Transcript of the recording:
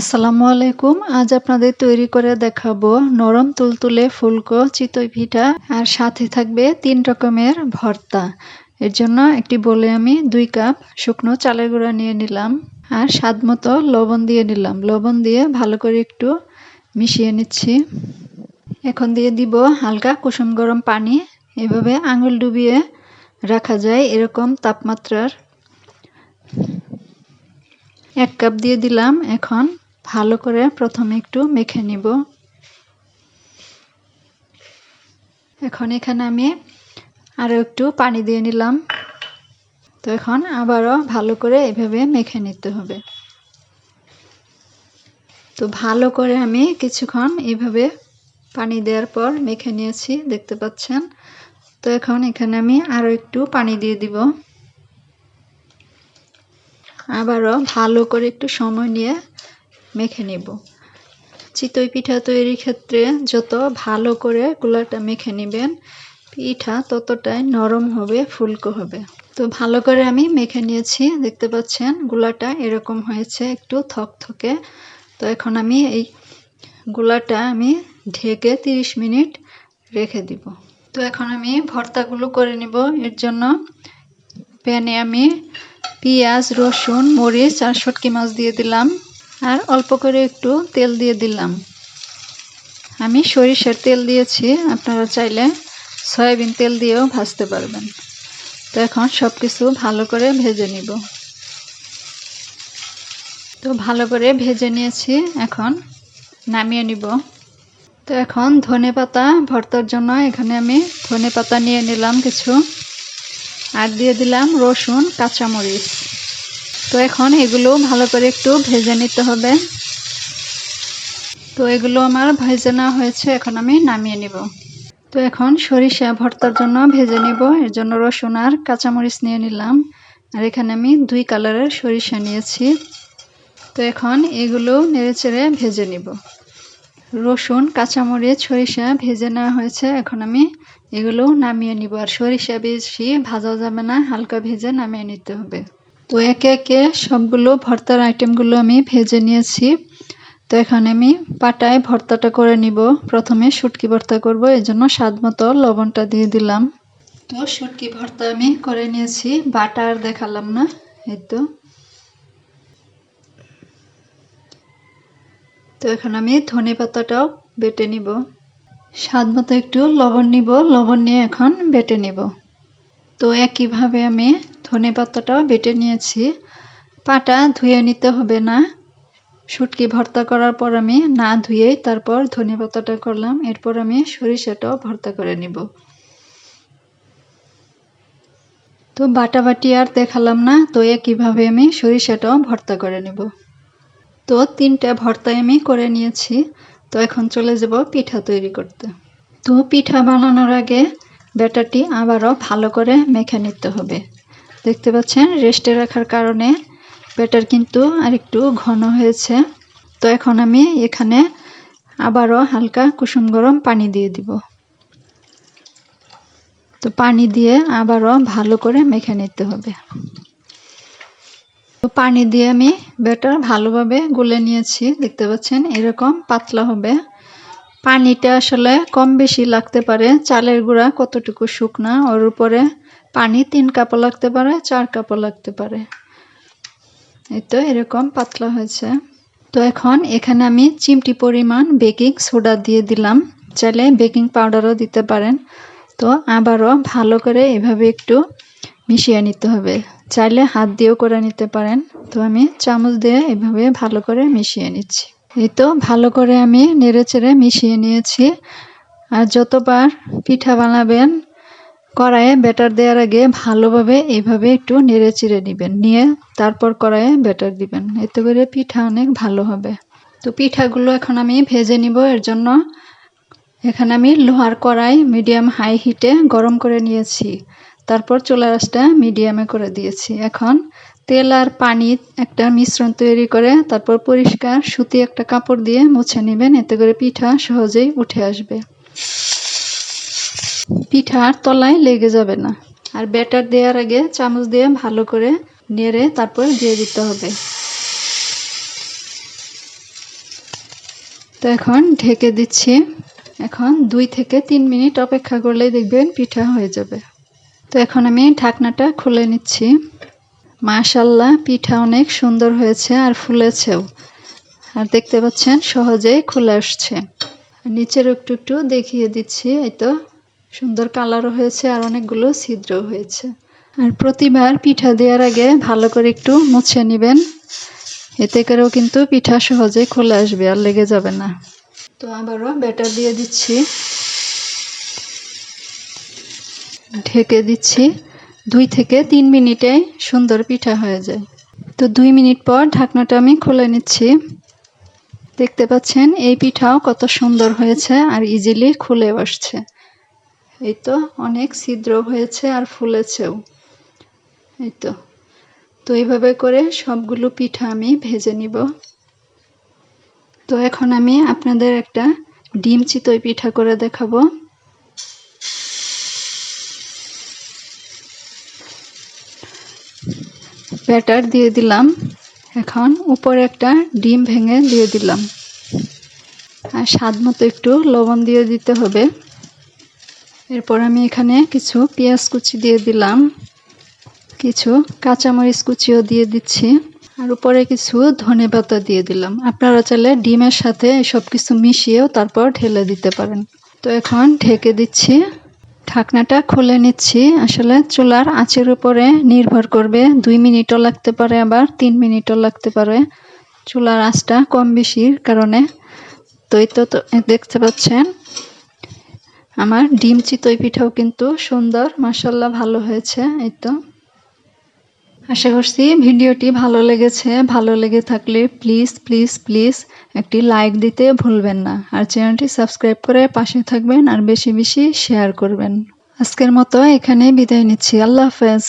আসসালামু আলাইকুম। আজ আপনাদের তৈরি করে দেখাবো নরম তুলতুলে ফুলকো চিতই পিঠা, আর সাথে থাকবে তিন রকমের ভর্তা। এর জন্য একটি বলে আমি দুই কাপ শুকনো চালের গুঁড়া নিয়ে নিলাম, আর স্বাদ মতো লবণ দিয়ে নিলাম। লবণ দিয়ে ভালো করে একটু মিশিয়ে নিচ্ছি। এখন দিয়ে দিব হালকা কুসুম গরম পানি। এভাবে আঙুল ডুবিয়ে রাখা যায় এরকম তাপমাত্রার। এক কাপ দিয়ে দিলাম, এখন ভালো করে প্রথমে একটু মেখে নিব। এখন এখানে আমি আরও একটু পানি দিয়ে নিলাম। তো এখন আবারও ভালো করে এভাবে মেখে নিতে হবে। তো ভালো করে আমি কিছুক্ষণ এভাবে পানি দেওয়ার পর মেখে নিয়েছি, দেখতে পাচ্ছেন। তো এখন এখানে আমি আরও একটু পানি দিয়ে দিব। আবারও ভালো করে একটু সময় নিয়ে মেখে নেব। চিতই পিঠা তৈরির ক্ষেত্রে যত ভালো করে গুলাটা মেখে নেবেন, পিঠা ততটাই নরম হবে, ফুলকো হবে। তো ভালো করে আমি মেখে নিয়েছি, দেখতে পাচ্ছেন গুলাটা এরকম হয়েছে, একটু থকথকে। তো এখন আমি এই গুলাটা আমি ঢেকে 30 মিনিট রেখে দিব। তো এখন আমি ভর্তাগুলো করে নিব। এর জন্য প্যানে আমি পেঁয়াজ, রসুন, মরিচ আর শুটকি মাছ দিয়ে দিলাম। আর অল্প করে একটু তেল দিয়ে দিলাম। আমি সরিষার তেল দিয়েছি। আপনারা চাইলে সয়াবিন তেল দিয়েও ভাজতে পারবেন। তো এখন সব কিছু ভালো করে ভেজে নিব। তো ভালো করে ভেজে নিয়েছি। এখন নামিয়ে নিব। তো এখন ধনে পাতা ভর্তার জন্য এখানে আমি ধনে পাতা নিয়ে নিলাম কিছু। আর দিয়ে দিলাম রসুন, কাঁচামরিচ। তো এখন এগুলো ভালো করে একটু ভেজে নিতে হবে। তো এগুলো আমার ভেজে নেওয়া হয়েছে, এখন আমি নামিয়ে নিব। তো এখন সরিষা ভর্তার জন্য ভেজে নিব। এর জন্য রসুন আর কাঁচামরিচ নিয়ে নিলাম। আর এখানে আমি দুই কালারের সরিষা নিয়েছি। তো এখন এগুলো নেড়েচেড়ে ভেজে নিব। রসুন, কাঁচামরিচ, সরিষা ভেজে নেওয়া হয়েছে। এখন আমি এগুলো নামিয়ে নিব। আর সরিষা বেশি ভাজা যাবে না, হালকা ভেজে নামিয়ে নিতে হবে। তো একে একে সবগুলো ভর্তার আইটেমগুলো আমি ভেজে নিয়েছি। তো এখানে আমি পাটায় ভর্তাটা করে নিব। প্রথমে শুটকি ভর্তা করব এই জন্য স্বাদ মতো লবণটা দিয়ে দিলাম। তো শুটকি ভর্তা আমি করে নিয়েছি। বাটা আর দেখালাম না, এই তো। তো এখন আমি ধনে পাতাটাও বেটে নিব। স্বাদ মতো একটু লবণ নিব, লবণ নিয়ে এখন বেটে নিব। তো একইভাবে আমি ধনে পাতাটাও বেটে নিয়েছি। পাটা ধুয়ে নিতে হবে না। শুটকি ভর্তা করার পর আমি না ধুয়েই তারপর ধনে পাতাটা করলাম। এরপর আমি সরিষাটাও ভর্তা করে নিব। তো বাটা বাটি আর দেখালাম না, তো একইভাবে আমি সরিষাটাও ভর্তা করে নিব। তো তিনটা ভর্তাই আমি করে নিয়েছি। তো এখন চলে যাব পিঠা তৈরি করতে। তো পিঠা বানানোর আগে ব্যাটারটি আবারও ভালো করে মেখে নিতে হবে। দেখতে পাচ্ছেন, রেস্টে রাখার কারণে ব্যাটার কিন্তু আর একটু ঘন হয়েছে। তো এখন আমি এখানে আবারও হালকা কুসুম গরম পানি দিয়ে দিব। তো পানি দিয়ে আবারও ভালো করে মেখে নিতে হবে। পানি দিয়ে আমি ব্যাটার ভালোভাবে গুলে নিয়েছি, দেখতে পাচ্ছেন? এরকম পাতলা হবে। পানিটা আসলে কম বেশি লাগতে পারে, চালের গুঁড়া কতটুকু শুকনা, ওর উপরে পানি তিন কাপও লাগতে পারে, চার কাপও লাগতে পারে। এই তো এরকম পাতলা হয়েছে। তো এখন এখানে আমি চিমটি পরিমাণ বেকিং সোডা দিয়ে দিলাম। চাইলে বেকিং পাউডারও দিতে পারেন। তো আবারও ভালো করে এভাবে একটু মিশিয়ে নিতে হবে। চাইলে হাত দিয়েও করে নিতে পারেন। তো আমি চামচ দিয়ে এভাবে ভালো করে মিশিয়ে নিচ্ছি। এই তো ভালো করে আমি নেড়ে চেড়ে মিশিয়ে নিয়েছি। আর যতবার পিঠা বানাবেন, কড়াইয়ে ব্যাটার দেওয়ার আগে ভালোভাবে এভাবে একটু নেড়ে চিড়ে নেবেন। নিয়ে তারপর কড়াইয়ে ব্যাটার দিবেন। এতে করে পিঠা অনেক ভালো হবে। তো পিঠাগুলো এখন আমি ভেজে নিব। এর জন্য এখানে আমি লোহার কড়াই মিডিয়াম হাই হিটে গরম করে নিয়েছি। তারপর চুলা রাসটা মিডিয়ামে করে দিয়েছি। এখন তেল আর পানি একটা মিশ্রণ তৈরি করে তারপর পরিষ্কার সুতি একটা কাপড় দিয়ে মুছে নেবেন। এতে করে পিঠা সহজেই উঠে আসবে। পিঠার তলায় লেগে যাবে না। আর ব্যাটার দেওয়ার আগে চামচ দিয়ে ভালো করে নেড়ে তারপর দিয়ে দিতে হবে। তো এখন ঢেকে দিচ্ছি। এখন দুই থেকে তিন মিনিট অপেক্ষা করলেই দেখবেন পিঠা হয়ে যাবে। তো এখন আমি ঢাকনাটা খুলে নিচ্ছি। মাশাল্লাহ পিঠা অনেক সুন্দর হয়েছে আর ফুলেছেও। আর দেখতে পাচ্ছেন, সহজেই খুলে আসছে। নিচের একটু একটু দেখিয়ে দিচ্ছি, এই তো সুন্দর কালারও হয়েছে আর অনেকগুলো ছিদ্র হয়েছে। আর প্রতিবার পিঠা দেওয়ার আগে ভালো করে একটু মুছে নেবেন। এতে করেও কিন্তু পিঠা সহজে খুলে আসবে, আর লেগে যাবে না। তো আবারও ব্যাটার দিয়ে দিচ্ছি। ঢেকে দিচ্ছি। দুই থেকে তিন মিনিটে সুন্দর পিঠা হয়ে যায়। তো দুই মিনিট পর ঢাকনাটা আমি খুলে নিচ্ছি। দেখতে পাচ্ছেন, এই পিঠাও কত সুন্দর হয়েছে আর ইজিলি খুলে বসছে। এই তো অনেক ছিদ্র হয়েছে আর ফুলেছেও। এই তো। তো এইভাবে করে সবগুলো পিঠা আমি ভেজে নিব। তো এখন আমি আপনাদের একটা ডিম চিতই পিঠা করে দেখাবো। ব্যাটার দিয়ে দিলাম। এখন উপরে একটা ডিম ভেঙে দিয়ে দিলাম। আর স্বাদ মতো একটু লবণ দিয়ে দিতে হবে। এরপর আমি এখানে কিছু পেঁয়াজ কুচি দিয়ে দিলাম। কিছু কাঁচামরিচ কুচিও দিয়ে দিচ্ছি। আর উপরে কিছু ধনে পাতা দিয়ে দিলাম। আপনারা চাইলে ডিমের সাথে সব কিছু মিশিয়েও তারপর ঢেলে দিতে পারেন। তো এখন ঢেকে দিচ্ছি। ঢাকনাটা খুলে নিচ্ছি। আসলে চুলার আঁচের উপরে নির্ভর করবে। দুই মিনিটও লাগতে পারে, আবার তিন মিনিটও লাগতে পারে। চুলার আঁচটা কম বেশির কারণে। তো তো দেখতে পাচ্ছেন, আমার ডিম চিতই পিঠাও কিন্তু সুন্দর মাসাল্লাহ ভালো হয়েছে। এই তো। আশা করছি ভিডিওটি ভালো লেগেছে। ভালো লেগে থাকলে প্লিজ প্লিজ প্লিজ একটি লাইক দিতে ভুলবেন না। আর চ্যানেলটি সাবস্ক্রাইব করে পাশে থাকবেন আর বেশি বেশি শেয়ার করবেন। আজকের মতো এখানে বিদায় নিচ্ছি। আল্লাহ হাফেজ।